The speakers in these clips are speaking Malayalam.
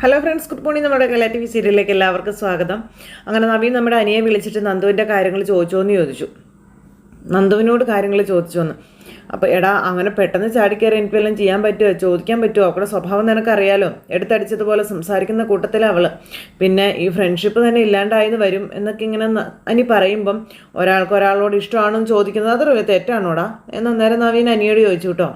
ഹലോ ഫ്രണ്ട്സ് ഗുഡ് മോർണിംഗ് നമ്മുടെ കല ടി വി സീരിയലിലേക്ക് എല്ലാവർക്കും സ്വാഗതം. അങ്ങനെ നവീൻ നമ്മുടെ അനിയെ വിളിച്ചിട്ട് നന്ദുവിന്റെ കാര്യങ്ങൾ ചോദിച്ചോ എന്ന് ചോദിച്ചു. നന്ദുവിനോട് കാര്യങ്ങൾ ചോദിച്ചു എന്ന് അപ്പോൾ എടാ അങ്ങനെ പെട്ടെന്ന് ചാടിക്കയറി എനിക്കെല്ലാം ചെയ്യാൻ പറ്റുമോ ചോദിക്കാൻ പറ്റുമോ അവളുടെ സ്വഭാവം നിനക്കറിയാലോ? എടുത്തടിച്ചതുപോലെ സംസാരിക്കുന്ന കൂട്ടത്തിൽ അവൾ പിന്നെ ഈ ഫ്രണ്ട്ഷിപ്പ് തന്നെ ഇല്ലാണ്ടായിന്ന് വരും എന്നൊക്കെ ഇങ്ങനെ അനി പറയുമ്പം ഒരാൾക്ക് ഒരാളോട് ഇഷ്ടമാണോ എന്ന് ചോദിക്കുന്നത് അതൊരു തെറ്റാണോടാ? എന്ന് അന്നേരം നവീൻ അനിയോട് ചോദിച്ചു കേട്ടോ.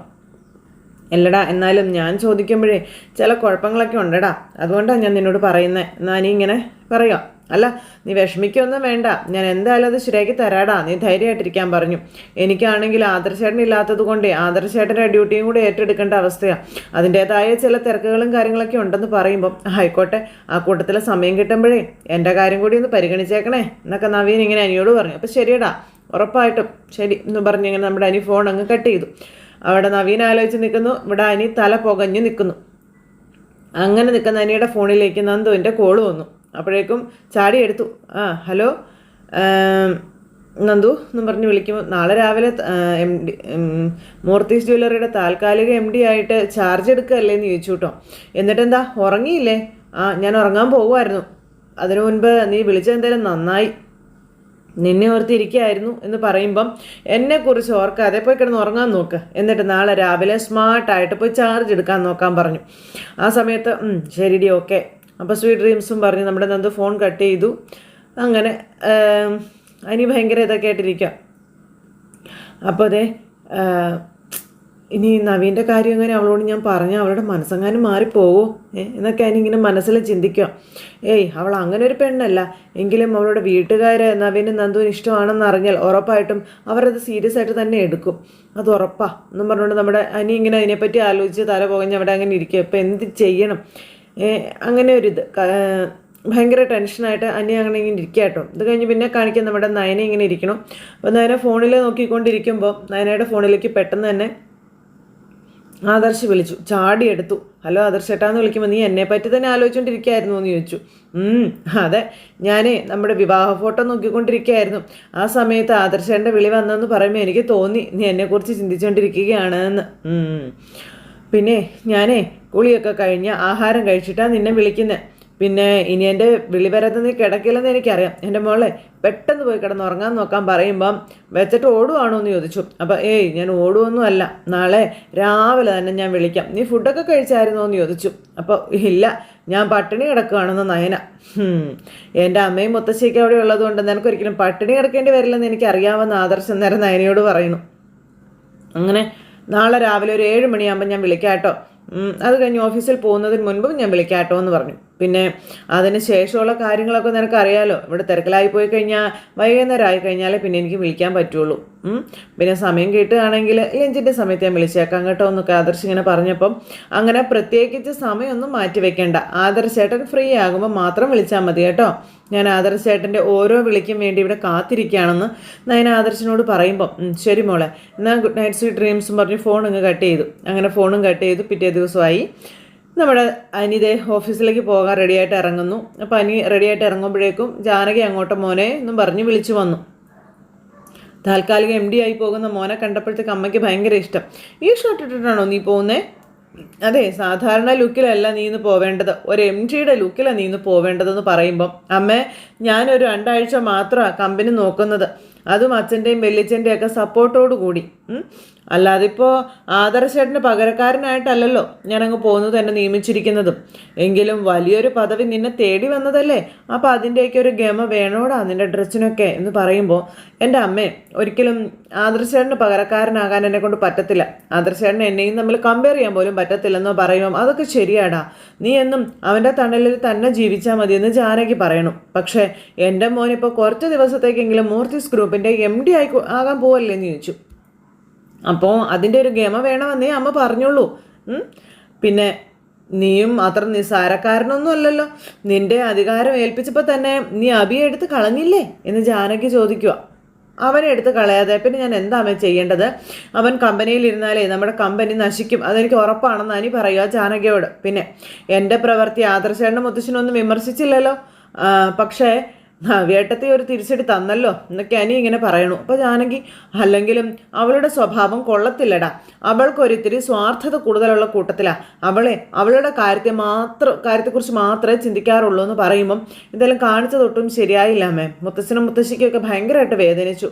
അല്ലടാ എന്നാലും ഞാൻ ചോദിക്കുമ്പോഴേ ചില കുഴപ്പങ്ങളൊക്കെ ഉണ്ടടാ. അതുകൊണ്ടാണ് ഞാൻ നിന്നോട് പറയുന്നത് എന്നാ നീ ഇങ്ങനെ പറയാം അല്ല നീ വിഷമിക്കൊന്നും വേണ്ട. ഞാൻ എന്തായാലും അത് ശരിയാക്കി തരാടാ. നീ ധൈര്യമായിട്ടിരിക്കാൻ പറഞ്ഞു. എനിക്കാണെങ്കിൽ ആദർശേട്ടൻ ഇല്ലാത്തത് കൊണ്ടേ ആദർശേട്ടന്റെ ഡ്യൂട്ടിയും കൂടെ ഏറ്റെടുക്കേണ്ട അവസ്ഥയാണ് അതിന്റേതായ ചില തിരക്കുകളും കാര്യങ്ങളൊക്കെ ഉണ്ടെന്ന് പറയുമ്പം ആയിക്കോട്ടെ ആ കൂട്ടത്തിൽ സമയം കിട്ടുമ്പോഴേ എന്റെ കാര്യം കൂടി ഒന്ന് പരിഗണിച്ചേക്കണേ. എന്നൊക്കെ നവീൻ ഇങ്ങനെ അനിയോട് പറഞ്ഞു. അപ്പോൾ ശരിയടാ. ഉറപ്പായിട്ടും ശരി എന്ന് പറഞ്ഞ് ഇങ്ങനെ നമ്മുടെ അനി ഫോൺ അങ്ങ് കട്ട് ചെയ്തു. അവിടെ നവീൻ ആലോചിച്ച് നിൽക്കുന്നു. ഇവിടെ അനി തല പുകഞ്ഞു നിൽക്കുന്നു. അങ്ങനെ നിൽക്കുന്ന അനിയുടെ ഫോണിലേക്ക് നന്ദുവിന്റെ കോൾ വന്നു. അപ്പോഴേക്കും ചാടി എടുത്തു. ആ ഹലോ നന്ദു എന്നും പറഞ്ഞ് വിളിക്കുമ്പോൾ നാളെ രാവിലെ എം ഡി മൂർത്തീസ് ജ്വല്ലറിയുടെ താൽക്കാലിക എം ഡി ആയിട്ട് ചാർജ് എടുക്കുകയല്ലേ എന്ന് ചോദിച്ചു കേട്ടോ. എന്നിട്ടെന്താ? ഉറങ്ങിയില്ലേ? ആ ഞാൻ ഉറങ്ങാൻ പോകുമായിരുന്നു അതിനു മുൻപ് നീ വിളിച്ചെന്തായാലും നന്നായി. നിന്നെ ഓർത്തിരിക്കുകയായിരുന്നു എന്ന് പറയുമ്പം എന്നെക്കുറിച്ച് ഓർക്കാതെ പോയി കിടന്ന് ഉറങ്ങാൻ നോക്ക്. എന്നിട്ട് നാളെ രാവിലെ സ്മാർട്ടായിട്ട് പോയി ചാർജ് എടുക്കാൻ നോക്കാൻ പറഞ്ഞു. ആ സമയത്ത് "ഉം, ശരിടി ഓക്കെ അപ്പോൾ സ്വീറ്റ് ഡ്രീംസും പറഞ്ഞു നമ്മുടെ നന്ദു ഫോൺ കട്ട് ചെയ്തു. അങ്ങനെ അനി ഭയങ്കര ഇതൊക്കെ ആയിട്ടിരിക്കുക അപ്പോൾ അതെ ഇനി നവീന്റെ കാര്യം അങ്ങനെ അവളോട് ഞാൻ പറഞ്ഞു അവളുടെ മനസ്സങ്ങാനും മാറിപ്പോവോ? എന്നൊക്കെ അതിനിങ്ങനെ മനസ്സിൽ ചിന്തിക്കുക ഏയ് അവൾ അങ്ങനെ ഒരു പെണ്ണല്ല. എങ്കിലും അവളുടെ വീട്ടുകാർ നവീനും നന്ദുവിന് ഇഷ്ടമാണെന്ന് അറിഞ്ഞാൽ ഉറപ്പായിട്ടും അവരത് സീരിയസ് ആയിട്ട് തന്നെ എടുക്കും. അത് ഉറപ്പാ. എന്നും പറഞ്ഞുകൊണ്ട് നമ്മുടെ അനി ഇങ്ങനെ അതിനെപ്പറ്റി ആലോചിച്ച് തല പോകഞ്ഞ് അവിടെ അങ്ങനെ ഇരിക്കുക ഇപ്പം എന്ത് ചെയ്യണം? അങ്ങനെ ഒരു ഇത്. ഭയങ്കര ടെൻഷനായിട്ട് അനി അങ്ങനെ ഇങ്ങനെ ഇരിക്കുക കേട്ടോ. ഇത് കഴിഞ്ഞ് പിന്നെ കാണിക്കാൻ നമ്മുടെ നയന ഇങ്ങനെ ഇരിക്കണം. അപ്പോൾ നയന ഫോണിൽ നോക്കിക്കൊണ്ടിരിക്കുമ്പോൾ നയനയുടെ ഫോണിലേക്ക് പെട്ടെന്ന് തന്നെ ആദർശ് വിളിച്ചു. ചാടിയെടുത്തു ഹലോ ആദർശ് ചേട്ടാന്ന് വിളിക്കുമ്പോൾ നീ എന്നെ പറ്റി തന്നെ ആലോചിച്ചുകൊണ്ടിരിക്കുകയായിരുന്നു എന്ന് ചോദിച്ചു. അതെ. ഞാനേ നമ്മുടെ വിവാഹ ഫോട്ടോ നോക്കിക്കൊണ്ടിരിക്കുകയായിരുന്നു ആ സമയത്ത് ആദർശേന്റെ വിളി വന്നെന്ന് പറയുമ്പോൾ എനിക്ക് തോന്നി നീ എന്നെക്കുറിച്ച് ചിന്തിച്ചുകൊണ്ടിരിക്കുകയാണ് എന്ന് പിന്നെ ഞാനേ കുളിയൊക്കെ കഴിഞ്ഞ് ആഹാരം കഴിച്ചിട്ടാണ് നിന്നെ വിളിക്കുന്നത് പിന്നെ ഇനി എന്റെ വിളി വരാതെ നീ കിടക്കില്ലെന്ന് എനിക്കറിയാം. എന്റെ മോളെ പെട്ടെന്ന് പോയി കിടന്ന് ഉറങ്ങാൻ നോക്കാൻ പറയുമ്പം വെച്ചിട്ട് ഓടുവാണോ എന്ന് ചോദിച്ചു. അപ്പം ഏയ് ഞാൻ ഓടുവൊന്നും അല്ല നാളെ രാവിലെ തന്നെ ഞാൻ വിളിക്കാം. നീ ഫുഡൊക്കെ കഴിച്ചായിരുന്നോ എന്ന് ചോദിച്ചു. അപ്പോൾ ഇല്ല ഞാൻ പട്ടിണി കിടക്കുകയാണെന്ന് നയന. എന്റെ അമ്മയും മുത്തശ്ശിയൊക്കെ അവിടെ ഉള്ളതുകൊണ്ട് നിനക്കൊരിക്കലും പട്ടിണി കിടക്കേണ്ടി വരില്ലെന്ന് എനിക്ക് അറിയാമെന്ന് ആദർശം നേരം നയനയോട് പറയുന്നു. അങ്ങനെ നാളെ രാവിലെ ഒരു ഏഴ് മണിയാകുമ്പോൾ ഞാൻ വിളിക്കാം കേട്ടോ അത് കഴിഞ്ഞ് ഓഫീസിൽ പോകുന്നതിന് മുൻപും ഞാൻ വിളിക്കാം കേട്ടോ എന്ന് പറഞ്ഞു. പിന്നെ അതിന് ശേഷമുള്ള കാര്യങ്ങളൊക്കെ നിനക്ക് അറിയാലോ ഇവിടെ തിരക്കിലായി പോയി കഴിഞ്ഞാൽ വൈകുന്നേരം ആയി കഴിഞ്ഞാലേ പിന്നെ എനിക്ക് വിളിക്കാൻ പറ്റുള്ളൂ. പിന്നെ സമയം കിട്ടുകയാണെങ്കിൽ ലഞ്ചിന്റെ സമയത്ത് ഞാൻ വിളിച്ചേക്കാം കേട്ടോ എന്നൊക്കെ ആദർശ് ഇങ്ങനെ പറഞ്ഞപ്പം അങ്ങനെ പ്രത്യേകിച്ച് സമയമൊന്നും മാറ്റി വെക്കേണ്ട. ആദർശ് ചേട്ടൻ ഫ്രീ ആകുമ്പോൾ മാത്രം വിളിച്ചാൽ മതി കേട്ടോ. ഞാൻ ആദർശ് ചേട്ടന്റെ ഓരോ വിളിക്കും വേണ്ടി ഇവിടെ കാത്തിരിക്കുകയാണെന്ന് നയന ആദർശിനോട് പറയുമ്പം ശരി മോളെ. എന്നാൽ ഗുഡ് നൈറ്റ് സ്വീറ്റ് ഡ്രീംസും പറഞ്ഞ് ഫോൺ അങ്ങ് കട്ട് ചെയ്തു. അങ്ങനെ ഫോണും കട്ട് ചെയ്തു പിറ്റേ ദിവസമായി നമ്മുടെ അനിതേ ഓഫീസിലേക്ക് പോകാൻ റെഡിയായിട്ട് ഇറങ്ങുന്നു. അപ്പോൾ അനി റെഡിയായിട്ട് ഇറങ്ങുമ്പോഴേക്കും ജാനകി അങ്ങോട്ട് മോനെ എന്നും പറഞ്ഞ് വിളിച്ചു വന്നു. താൽക്കാലിക എം ഡി ആയി പോകുന്ന മോനെ കണ്ടപ്പോഴത്തേക്ക് അമ്മയ്ക്ക് ഭയങ്കര ഇഷ്ടം. ഈ ഷർട്ട് ഇട്ടിട്ടാണോ നീ പോകുന്നേ അതെ സാധാരണ ലുക്കിലല്ല നീ ഇന്ന് പോവേണ്ടത്. ഒരു എം ഡിയുടെ ലുക്കിലാണ് നീ ഇന്ന് പോവേണ്ടതെന്ന് പറയുമ്പം അമ്മേ ഞാനൊരു രണ്ടാഴ്ച മാത്രമാണ് കമ്പനി നോക്കുന്നത്. അതും അച്ഛന്റെയും വെല്ലിച്ചന്റെയും ഒക്കെ സപ്പോർട്ടോടു കൂടി. അല്ലാതെ ഇപ്പോൾ ആദർശേട്ടന് പകരക്കാരനായിട്ടല്ലല്ലോ ഞാനങ്ങ് പോകുന്നത് എന്നെ നിയമിച്ചിരിക്കുന്നതും. എങ്കിലും വലിയൊരു പദവി നിന്നെ തേടി വന്നതല്ലേ? അപ്പോൾ അതിന്റെയൊക്കെ ഒരു ഗമ വേണോടാ നിന്റെ ഡ്രസ്സിനൊക്കെ എന്ന് പറയുമ്പോൾ എന്റെ അമ്മേ ഒരിക്കലും ആദർശേട്ടന് പകരക്കാരനാകാൻ എന്നെ കൊണ്ട് പറ്റത്തില്ല. ആദർശേട്ടനെ എന്നെയും തമ്മിൽ കമ്പയർ ചെയ്യാൻ പോലും പറ്റത്തില്ലെന്നോ പറയുമ്പോൾ അതൊക്കെ ശരിയാടാ. നീ എന്നും അവന്റെ തണലിൽ തന്നെ ജീവിച്ചാൽ മതി എന്ന് ജാനകി പറയണം. പക്ഷേ എന്റെ മോനിപ്പോൾ കുറച്ച് ദിവസത്തേക്കെങ്കിലും മൂർത്തിസ് ഗ്രൂപ്പിന്റെ എം ഡി ആയി ആകാൻ പോവല്ലേ എന്ന് ചോദിച്ചു. അപ്പോൾ അതിന്റെ ഒരു ഗമ വേണമെന്നേ അമ്മ പറഞ്ഞോളൂ. പിന്നെ നീയും അത്ര നിസ്സാരക്കാരനൊന്നും അല്ലല്ലോ. നിന്റെ അധികാരം ഏൽപ്പിച്ചപ്പോൾ തന്നെ നീ അബിയെ എടുത്ത് കളഞ്ഞില്ലേ? എന്ന് ജാനകി ചോദിക്കുക അവനെ എടുത്ത് കളയാതെ പിന്നെ ഞാൻ എന്താ അമ്മ ചെയ്യേണ്ടത്? അവൻ കമ്പനിയിൽ ഇരുന്നാലേ നമ്മുടെ കമ്പനി നശിക്കും. അതെനിക്ക് ഉറപ്പാണെന്ന് അനി പറയുക ജാനകിയോട്. പിന്നെ എന്റെ പ്രവൃത്തി ആദർശേണ്ട മുത്തശ്ശനൊന്നും വിമർശിച്ചില്ലല്ലോ. പക്ഷേ നവ്യേട്ടത്തെ ഒരു തിരിച്ചടി തന്നല്ലോ എന്നൊക്കെ അനി ഇങ്ങനെ പറയണു. അപ്പോൾ ജാനകി അല്ലെങ്കിലും അവളുടെ സ്വഭാവം കൊള്ളത്തില്ലടാ. അവൾക്കൊരിത്തിരി സ്വാർത്ഥത കൂടുതലുള്ള കൂട്ടത്തിലാണ് അവളെ അവളുടെ കാര്യത്തെ മാത്രം കാര്യത്തെക്കുറിച്ച് മാത്രമേ ചിന്തിക്കാറുള്ളൂ എന്ന് പറയുമ്പം ഇതെല്ലാം കാണിച്ചതൊട്ടും ശരിയായില്ല അമ്മേ മുത്തശ്ശനും മുത്തശ്ശിക്കൊക്കെ ഭയങ്കരമായിട്ട് വേദനിച്ചു.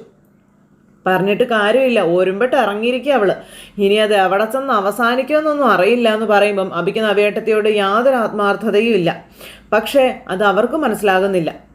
പറഞ്ഞിട്ട് കാര്യമില്ല. ഒരുമ്പെട്ട് ഇറങ്ങിയിരിക്കുക അവൾ. ഇനി അത് എവിടെ ചെന്ന് അവസാനിക്കുമെന്നൊന്നും അറിയില്ല എന്ന് പറയുമ്പം അബിക്ക് നവേട്ടത്തിയോട് യാതൊരു ആത്മാർത്ഥതയും ഇല്ല. പക്ഷേ അത് അവർക്ക് മനസ്സിലാകുന്നില്ല.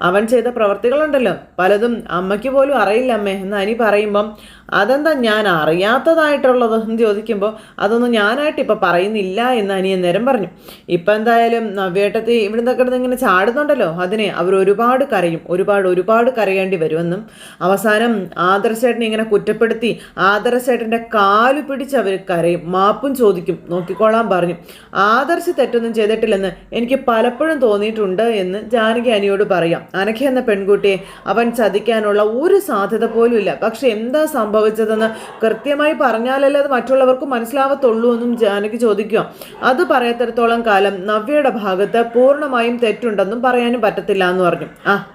അവൻ ചെയ്ത പ്രവർത്തികളുണ്ടല്ലോ. പലതും അമ്മയ്ക്ക് പോലും അറിയില്ല അമ്മേ. എന്ന് അനി പറയുമ്പം അതെന്താ ഞാൻ അറിയാത്തതായിട്ടുള്ളത് എന്ന് ചോദിക്കുമ്പോൾ അതൊന്നും ഞാനായിട്ട് ഇപ്പം പറയുന്നില്ല എന്ന് അനിയൻ നേരം പറഞ്ഞു. ഇപ്പം എന്തായാലും നവ്യേട്ടത്തി ഇവിടുന്ന് കിടന്ന് ഇങ്ങനെ ചാടുന്നുണ്ടല്ലോ. അതിനെ അവർ ഒരുപാട് കരയും. ഒരുപാട് ഒരുപാട് കരയേണ്ടി വരുമെന്നും അവസാനം ആദർശേട്ടനെ ഇങ്ങനെ കുറ്റപ്പെടുത്തി ആദർശേട്ടന്റെ കാൽ പിടിച്ച് അവർ കരയും. മാപ്പും ചോദിക്കും. നോക്കിക്കോളാൻ പറഞ്ഞു. ആദർശ തെറ്റൊന്നും ചെയ്തിട്ടില്ലെന്ന് എനിക്ക് പലപ്പോഴും തോന്നിയിട്ടുണ്ട് എന്ന് ജാനകി അനിയോട് പറയാം. അനഘ എന്ന പെൺകുട്ടിയെ അവൻ ചതിക്കാനുള്ള ഒരു സാധ്യത പോലും ഇല്ല. പക്ഷെ എന്താ സംഭവിച്ചതെന്ന് കൃത്യമായി പറഞ്ഞാലല്ലേ അത് മറ്റുള്ളവർക്ക് മനസ്സിലാവത്തുള്ളൂ എന്നും ജാനകി ചോദിക്കുക. അത് പറയത്തിടത്തോളം കാലം നവ്യയുടെ ഭാഗത്ത് പൂർണമായും തെറ്റുണ്ടെന്നും പറയാനും പറ്റത്തില്ല എന്ന് പറഞ്ഞു. ആ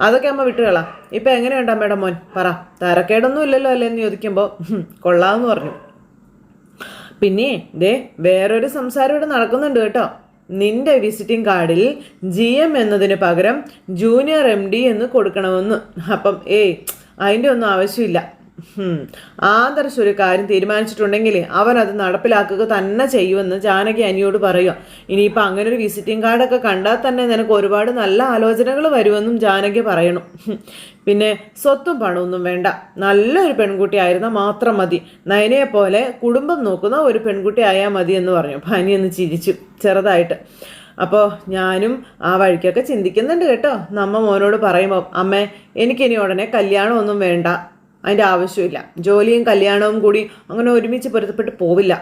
അതൊക്കെ അമ്മ വിട്ടുകളാ ഇപ്പം എങ്ങനെയുണ്ട് അമ്മയുടെ മോൻ? പറ. തരക്കേടൊന്നും ഇല്ലല്ലോ അല്ലേ എന്ന് ചോദിക്കുമ്പോൾ "ഹും, കൊള്ളാമെന്ന് പറഞ്ഞു. പിന്നെ ദേ വേറൊരു സംസാരം ഇവിടെ നടക്കുന്നുണ്ട് കേട്ടോ. നിന്റെ വിസിറ്റിംഗ് കാർഡിൽ ജി എം എന്നതിന് പകരം ജൂനിയർ എം ഡി എന്ന് കൊടുക്കണമെന്ന് അപ്പം ഏയ് അതിന്റെ ഒന്നും ആവശ്യമില്ല. ആദർശ് ഒരു കാര്യം തീരുമാനിച്ചിട്ടുണ്ടെങ്കിൽ അവൻ അത് നടപ്പിലാക്കുക തന്നെ ചെയ്യുമെന്ന് ജാനകി അനിയോട് പറയുക ഇനിയിപ്പോൾ അങ്ങനെ ഒരു വിസിറ്റിംഗ് കാർഡൊക്കെ കണ്ടാൽ തന്നെ നിനക്ക് ഒരുപാട് നല്ല ആലോചനകൾ വരുമെന്നും ജാനകി പറയണം. പിന്നെ സ്വത്തും പണമൊന്നും വേണ്ട. നല്ലൊരു പെൺകുട്ടി മാത്രം മതി. നയനയെ പോലെ കുടുംബം നോക്കുന്ന ഒരു പെൺകുട്ടി ആയാൽ മതി എന്ന് പറഞ്ഞു. പനി ഒന്ന് ചിരിച്ചു ചെറുതായിട്ട്. അപ്പോൾ ഞാനും ആ വഴിക്കൊക്കെ ചിന്തിക്കുന്നുണ്ട് കേട്ടോ. നമ്മ മോനോട് പറയുമ്പോൾ അമ്മേ എനിക്കിനി ഉടനെ കല്യാണമൊന്നും വേണ്ട. അതിന്റെ ആവശ്യമില്ല. ജോലിയും കല്യാണവും കൂടി അങ്ങനെ ഒരുമിച്ച് പൊരുത്തപ്പെട്ട് പോവില്ല.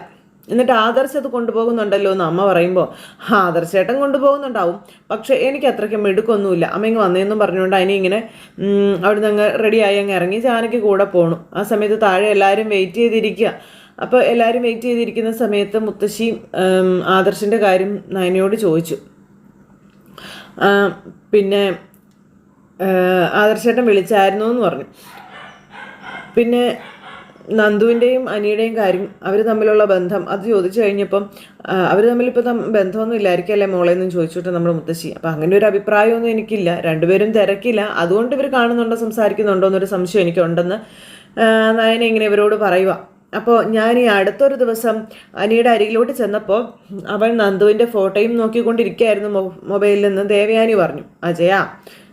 എന്നിട്ട് ആദർശ് അത് കൊണ്ടുപോകുന്നുണ്ടല്ലോ എന്ന് അമ്മ പറയുമ്പോൾ ആദർശേട്ടൻ കൊണ്ടുപോകുന്നുണ്ടാവും. പക്ഷേ എനിക്ക് അത്രയ്ക്ക് എടുക്കൊന്നുമില്ല അമ്മ ഇങ്ങ് വന്നേന്നും പറഞ്ഞുകൊണ്ട് അതിനെ ഇങ്ങനെ അവിടെ അവിടുന്ന് അങ്ങ് റെഡിയായി അങ്ങ് ഇറങ്ങി ജാനയ്ക്ക് കൂടെ പോണു. ആ സമയത്ത് താഴെ എല്ലാവരും വെയിറ്റ് ചെയ്തിരിക്കുക അപ്പോൾ എല്ലാവരും വെയിറ്റ് ചെയ്തിരിക്കുന്ന സമയത്ത് മുത്തശ്ശി ആദർശിന്റെ കാര്യം നയനയോട് ചോദിച്ചു. പിന്നെ ആദർശേട്ടൻ വിളിച്ചായിരുന്നു എന്ന് പറഞ്ഞു. പിന്നെ നന്ദുവിന്റെയും അനിയുടെയും കാര്യം അവർ തമ്മിലുള്ള ബന്ധം അത് ചോദിച്ചു കഴിഞ്ഞപ്പം അവർ തമ്മിൽ ബന്ധമൊന്നും ഇല്ലായിരിക്കും അല്ലേ മോളെ എന്നും ചോദിച്ചിട്ട് നമ്മുടെ മുത്തശ്ശി. അപ്പം അങ്ങനെ ഒരു അഭിപ്രായമൊന്നും എനിക്കില്ല. രണ്ടുപേരും തിരക്കില്ല. അതുകൊണ്ട് ഇവർ കാണുന്നുണ്ടോ സംസാരിക്കുന്നുണ്ടോ എന്നൊരു സംശയം എനിക്കുണ്ടെന്ന് നയന ഇങ്ങനെ ഇവരോട് പറയുക അപ്പോൾ ഞാൻ ഈ അടുത്തൊരു ദിവസം അനിയുടെ അരികിലോട്ട് ചെന്നപ്പോൾ അവൾ നന്ദുവിന്റെ ഫോട്ടോയും നോക്കിക്കൊണ്ടിരിക്കുകയായിരുന്നു മൊബൈലിൽ നിന്ന് ദേവയാനി പറഞ്ഞു. അജയ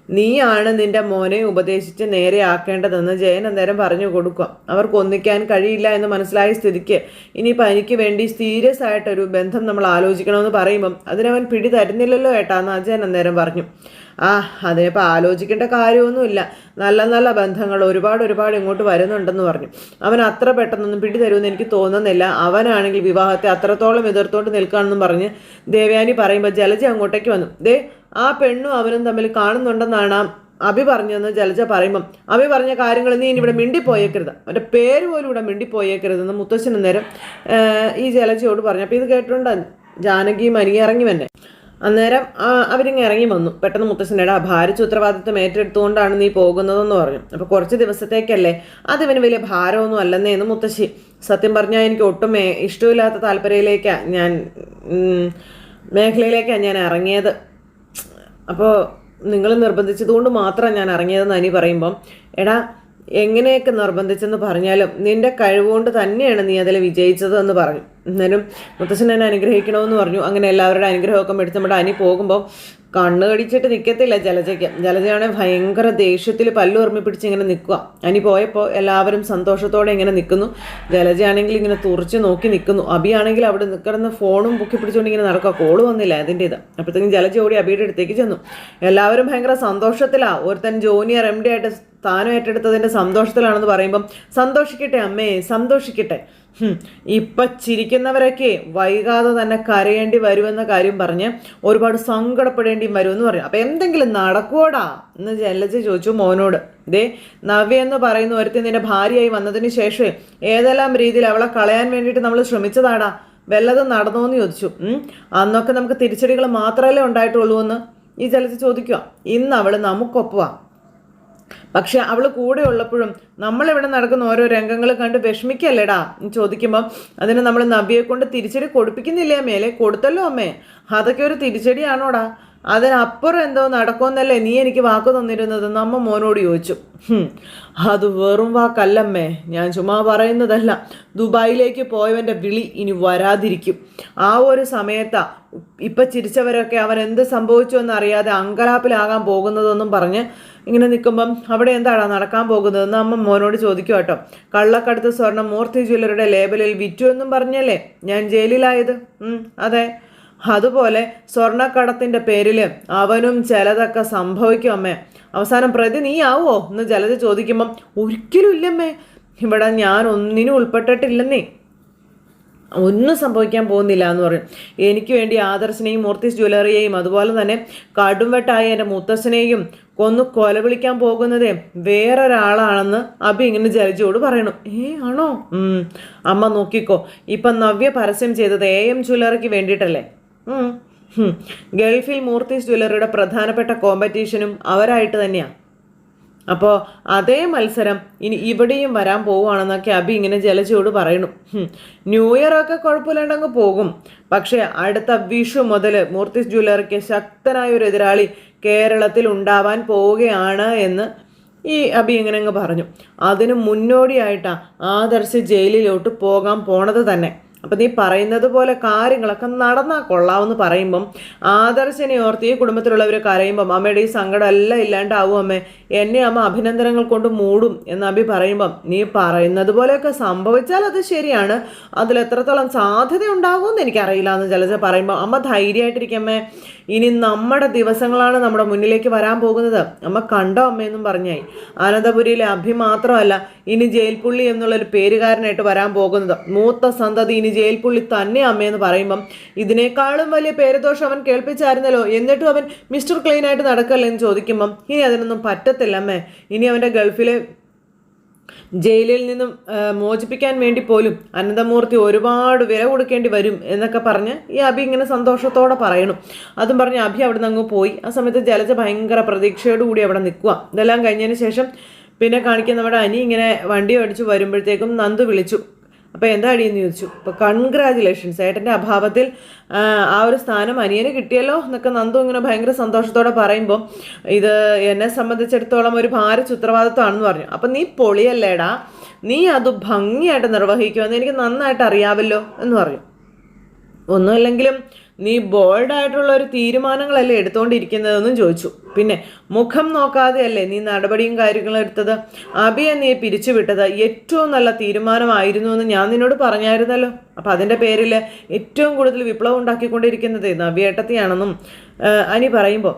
നീയാണ് നിന്റെ മോനെ ഉപദേശിച്ച് നേരെ ആക്കേണ്ടതെന്ന് ജയൻ അന്നേരം പറഞ്ഞു കൊടുക്കാം. അവർക്ക് ഒന്നിക്കാൻ കഴിയില്ല എന്ന് മനസ്സിലായ സ്ഥിതിക്ക് ഇനിയിപ്പോൾ എനിക്ക് വേണ്ടി സീരിയസ് ആയിട്ടൊരു ബന്ധം നമ്മൾ ആലോചിക്കണമെന്ന് പറയുമ്പം അതിനവൻ പിടി തരുന്നില്ലല്ലോ ഏട്ടാ എന്ന് അജയൻ അന്നേരം പറഞ്ഞു. ആ അതിനിപ്പോൾ ആലോചിക്കേണ്ട കാര്യമൊന്നുമില്ല. നല്ല നല്ല ബന്ധങ്ങൾ ഒരുപാട് ഒരുപാട് ഇങ്ങോട്ട് വരുന്നുണ്ടെന്ന് പറഞ്ഞു. അവൻ അത്ര പെട്ടെന്നൊന്നും പിടി തരുമെന്ന് എനിക്ക് തോന്നുന്നില്ല. അവനാണെങ്കിൽ വിവാഹത്തെ അത്രത്തോളം എതിർത്തോണ്ട് നിൽക്കുകയാണെന്നും പറഞ്ഞ് ദേവയാനി പറയുമ്പോൾ ജലജ അങ്ങോട്ടേക്ക് വന്നു. ദേ ആ പെണ്ണും അവനും തമ്മിൽ കാണുന്നുണ്ടെന്നാണ് അഭി പറഞ്ഞതെന്ന് ജലജ പറയുമ്പം. അഭി പറഞ്ഞ കാര്യങ്ങൾ നീ ഇനി ഇവിടെ മിണ്ടിപ്പോയേക്കരുത്. അവന്റെ പേര് പോലും ഇവിടെ മിണ്ടിപ്പോയേക്കരുതെന്ന് മുത്തശ്ശൻ നേരം ഈ ജലജയോട് പറഞ്ഞു. അപ്പോൾ ഇത് കേട്ടിട്ടുണ്ട്? ജാനകിയും അനിയെ ഇറങ്ങി വന്നെ. അന്നേരം അവരിങ്ങ് ഇറങ്ങി വന്നു. പെട്ടെന്ന് മുത്തശ്ശനയുടെ ഭാരിച്ച ഉത്തരവാദിത്വം ഏറ്റെടുത്തുകൊണ്ടാണ് നീ പോകുന്നതെന്ന് പറഞ്ഞു. അപ്പോൾ കുറച്ച് ദിവസത്തേക്കല്ലേ? അതിവന് വലിയ ഭാരമൊന്നും അല്ലെന്നേ എന്ന് മുത്തശ്ശി സത്യം പറഞ്ഞാൽ എനിക്ക് ഒട്ടും ഇഷ്ടമില്ലാത്ത താല്പര്യയിലേക്കാണ് ഞാൻ മേഖലയിലേക്കാണ് ഞാൻ ഇറങ്ങിയത്. അപ്പോൾ നിങ്ങൾ നിർബന്ധിച്ചതുകൊണ്ട് മാത്രം ഞാൻ ഇറങ്ങിയതെന്ന് അനി പറയുമ്പം എടാ എങ്ങനെയൊക്കെ നിർബന്ധിച്ചെന്ന് പറഞ്ഞാലും നിന്റെ കഴിവുകൊണ്ട് തന്നെയാണ് നീ അതിൽ വിജയിച്ചത് എന്ന് പറഞ്ഞു. എന്നാലും മുത്തശ്ശൻ എന്നെ അനുഗ്രഹിക്കണമെന്ന് പറഞ്ഞു. അങ്ങനെ എല്ലാവരുടെ അനുഗ്രഹമൊക്കെ മേടിച്ച് നമ്മുടെ അനി പോകുമ്പോൾ കണ്ണ് കടിച്ചിട്ട് നിൽക്കത്തില്ല ജലജയ്ക്ക്. ജലജയാണെങ്കിൽ ഭയങ്കര ദേഷ്യത്തിൽ പല്ലു പിടിച്ച് ഇങ്ങനെ നിൽക്കുക അനി പോയപ്പോൾ എല്ലാവരും സന്തോഷത്തോടെ ഇങ്ങനെ നിൽക്കുന്നു ജലജയാണെങ്കിൽ ഇങ്ങനെ തുറച്ച് നോക്കി നിൽക്കുന്നു അബിയാണെങ്കിൽ അവിടെ നിൽക്കുന്ന ഫോണും പൊക്കി പിടിച്ചുകൊണ്ട് ഇങ്ങനെ നടക്കുക കോൾ വന്നില്ല അതിന്റെ ഇത് അപ്പോഴത്തേക്കും ജലജ ഓടി അബിയുടെ അടുത്തേക്ക് ചെന്നു. എല്ലാവരും ഭയങ്കര സന്തോഷത്തിലാണ് ഒരുത്തൻ ജൂനിയർ എം ഡി ആയിട്ട് സ്ഥാനം ഏറ്റെടുത്തതിന്റെ സന്തോഷത്തിലാണെന്ന് പറയുമ്പം സന്തോഷിക്കട്ടെ അമ്മേ സന്തോഷിക്കട്ടെ. ഇപ്പൊ ചിരിക്കുന്നവരൊക്കെ വൈകാതെ തന്നെ കരയേണ്ടി വരുമെന്ന കാര്യം പറഞ്ഞ് ഒരുപാട് സങ്കടപ്പെടേണ്ടി വരുമെന്ന് പറഞ്ഞു. അപ്പൊ എന്തെങ്കിലും നടക്കുവോടാ? എന്ന് ജലജ ചോദിച്ചു മോനോട്. ദേ നവ്യ എന്ന് പറയുന്ന ഒരുത്തി നിന്റെ ഭാര്യയായി വന്നതിന് ശേഷം ഏതെല്ലാം രീതിയിൽ അവളെ കളയാൻ വേണ്ടിയിട്ട് നമ്മൾ ശ്രമിച്ചതാടാ? വല്ലതും നടന്നോന്ന് ചോദിച്ചു. അന്നൊക്കെ നമുക്ക് തിരിച്ചടികൾ മാത്രമല്ലേ ഉണ്ടായിട്ടുള്ളൂ എന്ന് ഈ ജലജ ചോദിക്കുക ഇന്ന് അവൾ നമുക്കൊപ്പവാ. പക്ഷെ അവൾ കൂടെ ഉള്ളപ്പോഴും നമ്മളിവിടെ നടക്കുന്ന ഓരോ രംഗങ്ങൾ കണ്ട് വിഷമിക്കല്ലേടാ? ചോദിക്കുമ്പോൾ അതിന് നമ്മൾ നബിയെ കൊണ്ട് തിരിച്ചടി കൊടുപ്പിക്കുന്നില്ലേ മേലെ കൊടുത്തല്ലോ അമ്മേ. അതൊക്കെ ഒരു തിരിച്ചടിയാണോടാ? അതിനപ്പുറം എന്തോ നടക്കുമെന്നല്ലേ നീ എനിക്ക് വാക്ക് തന്നിരുന്നത്? നമ്മ മോനോട് ചോദിച്ചു. അത് വെറും വാക്കല്ലമ്മേ. ഞാൻ ചുമ്മാ പറയുന്നതല്ല. ദുബായിലേക്ക് പോയവന്റെ വിളി ഇനി വരാതിരിക്കും. ആ ഒരു സമയത്താ ഇപ്പം ചിരിച്ചവരൊക്കെ അവൻ എന്ത് സംഭവിച്ചു എന്നറിയാതെ അങ്കലാപ്പിലാകാൻ പോകുന്നതെന്നും പറഞ്ഞ് ഇങ്ങനെ നിൽക്കുമ്പം അവിടെ എന്താണ് നടക്കാൻ പോകുന്നതെന്ന് അമ്മ മോനോട് ചോദിക്കും കേട്ടോ കള്ളക്കടത്ത് സ്വർണം മൂർത്തി ജ്വല്ലറിയുടെ ലേബലിൽ വിറ്റു എന്നും പറഞ്ഞല്ലേ? ഞാൻ ജയിലിലായത്. അതെ. അതുപോലെ സ്വർണക്കടത്തിന്റെ പേരിൽ അവനും ചിലതൊക്കെ സംഭവിക്കും അമ്മേ. അവസാനം പ്രതി നീ ആവോ എന്ന് ജലജ ചോദിക്കുമ്പം ഒരിക്കലും ഇല്ലമ്മേ. ഇവിടെ ഞാൻ ഒന്നിനും ഉൾപ്പെട്ടിട്ടില്ലെന്നേ. ഒന്നും സംഭവിക്കാൻ പോകുന്നില്ല എന്ന് പറയും. എനിക്ക് വേണ്ടി ആദർശിനെയും മൂർത്തിസ് ജ്വല്ലറിയെയും അതുപോലെ തന്നെ കടുംവെട്ടായ എന്റെ മുത്തശ്ശനെയും കൊന്നു കൊല വിളിക്കാൻ പോകുന്നതേ വേറൊരാളാണെന്ന് അബി ഇങ്ങനെ ജലജയോട് പറയണം. ഏ ആണോ? അമ്മ നോക്കിക്കോ. ഇപ്പം നവ്യ പരസ്യം ചെയ്തത് എ എം ജ്വല്ലറിക്ക് വേണ്ടിയിട്ടല്ലേ? ഗൾഫിൽ മൂർത്തി ജ്വല്ലറിയുടെ പ്രധാനപ്പെട്ട കോമ്പറ്റീഷനും അവരായിട്ട് തന്നെയാണ് അപ്പോൾ അതേ മത്സരം ഇനി ഇവിടെയും വരാൻ പോവുകയാണെന്നൊക്കെ അബി ഇങ്ങനെ ജലജയോട് പറയണു ന്യൂ ഇയർ ഒക്കെ കുഴപ്പമില്ലാണ്ടങ്ങ് പോകും. പക്ഷേ അടുത്ത വിഷു മുതൽ മൂർത്തിസ് ജ്വല്ലറിക്ക് ശക്തനായ ഒരു എതിരാളി കേരളത്തിൽ ഉണ്ടാവാൻ പോവുകയാണ് എന്ന് ഈ അബി ഇങ്ങനെ അങ്ങ് പറഞ്ഞു. അതിന് മുന്നോടിയായിട്ടാണ് ആദർശ് ജയിലിലോട്ട് പോകാൻ പോണത് തന്നെ. അപ്പം നീ പറയുന്നത് പോലെ കാര്യങ്ങളൊക്കെ നടന്നാൽ കൊള്ളാമെന്ന് പറയുമ്പം ആദർശനെ ഓർത്ത് കുടുംബത്തിലുള്ളവർ കരയുമ്പം അമ്മയുടെ ഈ സങ്കടം എല്ലാം ഇല്ലാണ്ടാവും അമ്മേ എന്നെ അമ്മ അഭിനന്ദനങ്ങൾ കൊണ്ട് മൂടും എന്ന് അഭി പറയുമ്പം നീ പറയുന്നത് പോലെയൊക്കെ സംഭവിച്ചാൽ അത് ശരിയാണ്. അതിൽ എത്രത്തോളം സാധ്യത ഉണ്ടാകുമെന്ന് എനിക്കറിയില്ല എന്ന് ജലജ പറയുമ്പോൾ അമ്മ ധൈര്യമായിട്ടിരിക്കമ്മേ ഇനി നമ്മുടെ ദിവസങ്ങളാണ് നമ്മുടെ മുന്നിലേക്ക് വരാൻ പോകുന്നത്. അമ്മ കണ്ടോ അമ്മയെന്നും പറഞ്ഞായി. അനന്തപുരിയിലെ അഭി മാത്രമല്ല ഇനി ജയിൽപുള്ളി എന്നുള്ളൊരു പേരുകാരനായിട്ട് വരാൻ പോകുന്നത്. മൂത്ത സന്തതി ഇനി ജയിൽപ്പുള്ളി തന്നെ അമ്മയെന്ന് പറയുമ്പം ഇതിനേക്കാളും വലിയ പേരദോഷം അവൻ കേൾപ്പിച്ചായിരുന്നല്ലോ. എന്നിട്ടും അവൻ മിസ്റ്റർ ക്ലീൻ ആയിട്ട് നടക്കല്ലേ എന്ന് ചോദിക്കുമ്പം ഇനി അതിനൊന്നും പറ്റത്തില്ല അമ്മേ. ഇനി അവന്റെ ഗൾഫിലെ ജയിലിൽ നിന്നും മോചിപ്പിക്കാൻ വേണ്ടി പോലും അനന്തമൂർത്തി ഒരുപാട് വില കൊടുക്കേണ്ടി വരും എന്നൊക്കെ പറഞ്ഞ് ഈ അഭി ഇങ്ങനെ സന്തോഷത്തോടെ പറയണം. അതും പറഞ്ഞ് അഭി അവിടെ നിന്ന് അങ്ങ് പോയി. ആ സമയത്ത് ജലജ ഭയങ്കര പ്രതീക്ഷയോടുകൂടി അവിടെ നിൽക്കുക ഇതെല്ലാം കഴിഞ്ഞതിന് ശേഷം പിന്നെ കാണിക്കുന്ന നമ്മുടെ അനി ഇങ്ങനെ വണ്ടി ഓടിച്ച് വരുമ്പോഴത്തേക്കും നന്ദു വിളിച്ചു. അപ്പോൾ എന്താ അടിയെന്ന് ചോദിച്ചു? അപ്പോൾ കൺഗ്രാജുലേഷൻസ് ഏട്ടന്റെ അഭാവത്തിൽ ആ, ആ ഒരു സ്ഥാനം അനിയന് കിട്ടിയല്ലോ എന്നൊക്കെ നന്ദു ഇങ്ങനെ ഭയങ്കര സന്തോഷത്തോടെ പറയുമ്പോൾ ഇത് എന്നെ സംബന്ധിച്ചിടത്തോളം ഒരു ഭാര ഉത്തരവാദിത്വമാണെന്ന് പറഞ്ഞു. അപ്പം നീ പൊളിയല്ലേടാ? നീ അത് ഭംഗിയായിട്ട് നിർവഹിക്കുമെന്ന് എനിക്ക് നന്നായിട്ട് അറിയാമല്ലോ എന്ന് പറഞ്ഞു. ഒന്നുമില്ലെങ്കിലും നീ ബോൾഡായിട്ടുള്ള ഒരു തീരുമാനങ്ങളല്ലേ എടുത്തുകൊണ്ടിരിക്കുന്നതെന്നും ചോദിച്ചു. പിന്നെ മുഖം നോക്കാതെയല്ലേ നീ നടപടിയും കാര്യങ്ങളും എടുത്തത്? അഭിയെ നീ പിരിച്ചുവിട്ടത് ഏറ്റവും നല്ല തീരുമാനമായിരുന്നു എന്ന് ഞാൻ നിന്നോട് പറഞ്ഞായിരുന്നല്ലോ. അപ്പം അതിന്റെ പേരിൽ ഏറ്റവും കൂടുതൽ വിപ്ലവം ഉണ്ടാക്കിക്കൊണ്ടിരിക്കുന്നത് നവ്യേട്ടത്തെയാണെന്നും അനി പറയുമ്പോൾ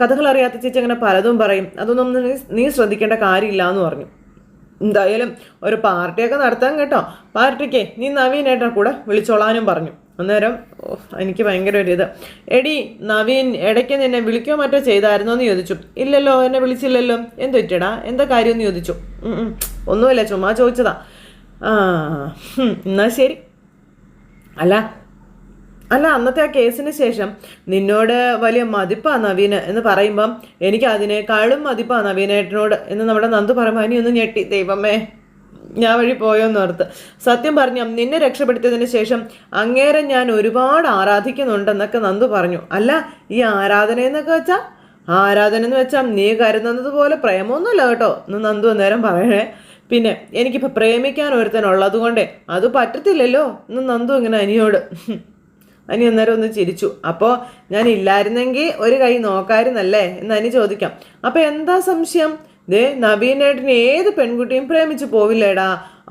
കഥകൾ അറിയാത്ത ചേച്ചി അങ്ങനെ പലതും പറയും. അതൊന്നും നീ നീ ശ്രദ്ധിക്കേണ്ട കാര്യമില്ല എന്ന് പറഞ്ഞു. എന്തായാലും ഒരു പാർട്ടിയൊക്കെ നടത്താൻ കേട്ടോ. പാർട്ടിക്ക് നീ നവീനേട്ടനെ കൂടെ വിളിച്ചോളാനും പറഞ്ഞു. അന്നേരം എനിക്ക് ഭയങ്കര ഒരു ഇത്. എടി നവീൻ ഇടയ്ക്ക് നിന്നെ വിളിക്കോ മറ്റോ ചെയ്തായിരുന്നോ എന്ന് ചോദിച്ചു. ഇല്ലല്ലോ എന്നെ വിളിച്ചില്ലല്ലോ. എന്ത് പറ്റിയടാ? എന്താ കാര്യം എന്ന് ചോദിച്ചു. ഒന്നുമല്ല ചുമ്മാ ചോദിച്ചതാ. ആ ശരി. അല്ല അല്ല അന്നത്തെ ആ കേസിന് ശേഷം നിന്നോട് വലിയ മതിപ്പാ നവീന് എന്ന് പറയുമ്പം എനിക്ക് അതിനേക്കാളും മതിപ്പാ നവീനേട്ടനോട് എന്ന് നമ്മുടെ നന്ദു അനി ഒന്ന് ഞെട്ടി. ദൈവമേ. ഞാൻ വഴി പോയോന്ന് ഓർത്ത്. സത്യം പറഞ്ഞു നിന്നെ രക്ഷപ്പെടുത്തിയതിന് ശേഷം അങ്ങേരെ ഞാൻ ഒരുപാട് ആരാധിക്കുന്നുണ്ടെന്നൊക്കെ നന്ദു പറഞ്ഞു. അല്ല ഈ ആരാധന എന്നൊക്കെ വെച്ചാ? ആരാധന എന്ന് വെച്ചാൽ നീ കരുതുന്നത് പോലെ പ്രേമമൊന്നുമല്ല കേട്ടോ എന്ന് നന്ദു അന്നേരം പറയണേ. പിന്നെ എനിക്കിപ്പോൾ പ്രേമിക്കാൻ ഒരുത്തനുള്ളത് കൊണ്ടേ അത് പറ്റത്തില്ലല്ലോ എന്ന് നന്ദു ഇങ്ങനെ അനിയോട്. അനി അന്നേരം ഒന്ന് ചിരിച്ചു. അപ്പോൾ ഞാൻ ഇല്ലായിരുന്നെങ്കിൽ ഒരു കൈ നോക്കായിരുന്നല്ലേ എന്ന് അനി ചോദിക്കാം. അപ്പോൾ എന്താ സംശയം? ദേ നവീനേട്ടന് ഏത് പെൺകുട്ടിയും പ്രേമിച്ചു പോവില്ലേടാ?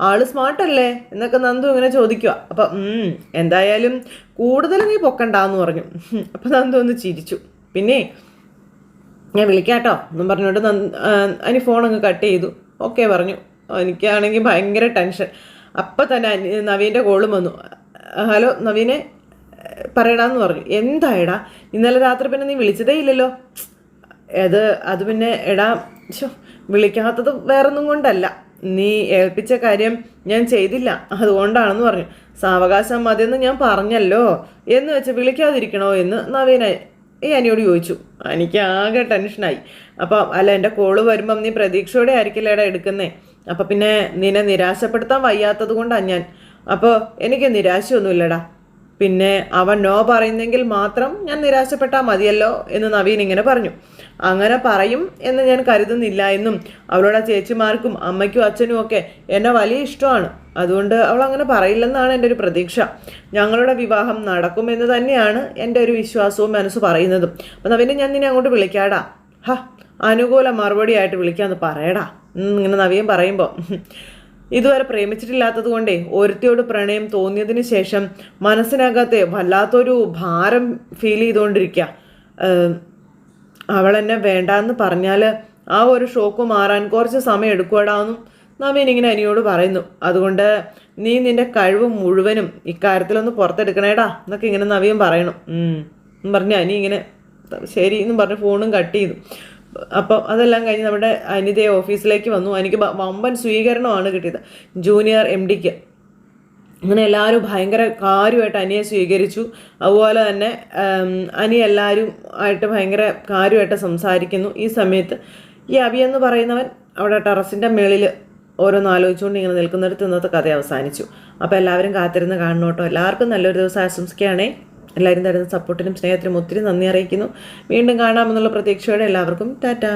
ആൾ സ്മാർട്ടല്ലേ? എന്നൊക്കെ നന്ദു ഇങ്ങനെ ചോദിക്കുക അപ്പം എന്തായാലും കൂടുതൽ നീ പൊക്കണ്ടാന്ന് പറഞ്ഞു. അപ്പം നന്ദു ഒന്ന് ചിരിച്ചു. പിന്നെ ഞാൻ വിളിക്കാട്ടോ. എന്നും പറഞ്ഞുകൊണ്ട് അനി ഫോൺ അങ്ങ് കട്ട് ചെയ്തു. ഓക്കെ പറഞ്ഞു. എനിക്കാണെങ്കിൽ ഭയങ്കര ടെൻഷൻ. അപ്പം തന്നെ നവീന്റെ കോളും വന്നു. ഹലോ നവീനെ പറയടാന്ന് പറഞ്ഞു. എന്തായടാ? ഇന്നലെ രാത്രി പിന്നെ നീ വിളിച്ചതേ ഇല്ലല്ലോ. അത് അത് പിന്നെ എടാ വിളിക്കാത്തത് വേറൊന്നും കൊണ്ടല്ല. നീ ഏൽപ്പിച്ച കാര്യം ഞാൻ ചെയ്തില്ല. അതുകൊണ്ടാണെന്ന് പറഞ്ഞു. സാവകാശം മതിയെന്ന് ഞാൻ പറഞ്ഞല്ലോ എന്ന് വെച്ച് വിളിക്കാതിരിക്കണോ എന്ന് നവീന ഈ അനിയോട് ചോദിച്ചു. എനിക്ക് ആകെ ടെൻഷനായി. അപ്പം അല്ല എന്റെ കോൾ വരുമ്പം നീ പ്രതീക്ഷയോടെ ആയിരിക്കില്ലേടാ എടുക്കുന്നേ? അപ്പം പിന്നെ നിന്നെ നിരാശപ്പെടുത്താൻ വയ്യാത്തത് കൊണ്ടാണ് ഞാൻ. അപ്പോൾ എനിക്ക് നിരാശയൊന്നുമില്ലടാ. പിന്നെ അവൻ നോ പറയുന്നെങ്കിൽ മാത്രം ഞാൻ നിരാശപ്പെട്ടാൽ മതിയല്ലോ എന്ന് നവീൻ ഇങ്ങനെ പറഞ്ഞു. അങ്ങനെ പറയും എന്ന് ഞാൻ കരുതുന്നില്ല എന്നും അവളുടെ ചേച്ചിമാർക്കും അമ്മയ്ക്കും അച്ഛനും ഒക്കെ എന്നെ വലിയ ഇഷ്ടമാണ്. അതുകൊണ്ട് അവൾ അങ്ങനെ പറയില്ലെന്നാണ് എന്റെ ഒരു പ്രതീക്ഷ. ഞങ്ങളുടെ വിവാഹം നടക്കുമെന്ന് തന്നെയാണ് എന്റെ ഒരു വിശ്വാസവും മനസ്സ് പറയുന്നതും. അപ്പം നവീനെ ഞാൻ നിന്നെ അങ്ങോട്ട് വിളിക്കാടാ. ഹ അനുകൂല മറുപടിയായിട്ട് വിളിക്കാമെന്ന് പറയടാ. ഇങ്ങനെ നവീൻ പറയുമ്പോൾ ഇതുവരെ പ്രേമിച്ചിട്ടില്ലാത്തത് കൊണ്ടേ ഒരുത്തിയോട് പ്രണയം തോന്നിയതിന് ശേഷം മനസ്സിനകത്തെ വല്ലാത്തൊരു ഭാരം ഫീൽ ചെയ്തുകൊണ്ടിരിക്കുക അവൾ എന്നെ വേണ്ടാന്ന് പറഞ്ഞാൽ ആ ഒരു ഷോക്ക് മാറാൻ കുറച്ച് സമയം എടുക്കുവാടാന്നും നവീൻ ഇങ്ങനെ അനിയോട് പറയുന്നു. അതുകൊണ്ട് നീ നിന്റെ കഴിവ് മുഴുവനും ഇക്കാര്യത്തിലൊന്ന് പുറത്തെടുക്കണേടാ എന്നൊക്കെ ഇങ്ങനെ നവീൻ പറയണം. പറഞ്ഞു അനി ഇങ്ങനെ ശരി എന്ന് പറഞ്ഞ് ഫോണും കട്ട് ചെയ്തു. അപ്പം അതെല്ലാം കഴിഞ്ഞ് നമ്മുടെ അനിതയെ ഓഫീസിലേക്ക് വന്നു. എനിക്ക് വമ്പൻ സ്വീകരണമാണ് കിട്ടിയത്. ജൂനിയർ എം ഡിക്ക്. അങ്ങനെ എല്ലാവരും ഭയങ്കര കാര്യമായിട്ട് അനിയെ സ്വീകരിച്ചു. അതുപോലെ തന്നെ അനി എല്ലാവരും ആയിട്ട് ഭയങ്കര കാര്യമായിട്ട് സംസാരിക്കുന്നു. ഈ സമയത്ത് ഈ അബി എന്ന് പറയുന്നവൻ അവിടെ ടെറസിന്റെ മേളിൽ ഓരോന്ന് ആലോചിച്ചുകൊണ്ട് ഇങ്ങനെ നിൽക്കുന്നിടത്ത് ഇന്നത്തെ കഥ അവസാനിച്ചു. അപ്പോൾ എല്ലാവരും കാത്തിരുന്ന് കാണണോട്ടോ എല്ലാവർക്കും നല്ലൊരു ദിവസം ആശംസിക്കുകയാണേ. എല്ലാവരും തരുന്ന സപ്പോർട്ടിനും സ്നേഹത്തിനും ഒത്തിരി നന്ദി അറിയിക്കുന്നു. വീണ്ടും കാണാമെന്നുള്ള പ്രതീക്ഷയോടെ എല്ലാവർക്കും ടാറ്റാ.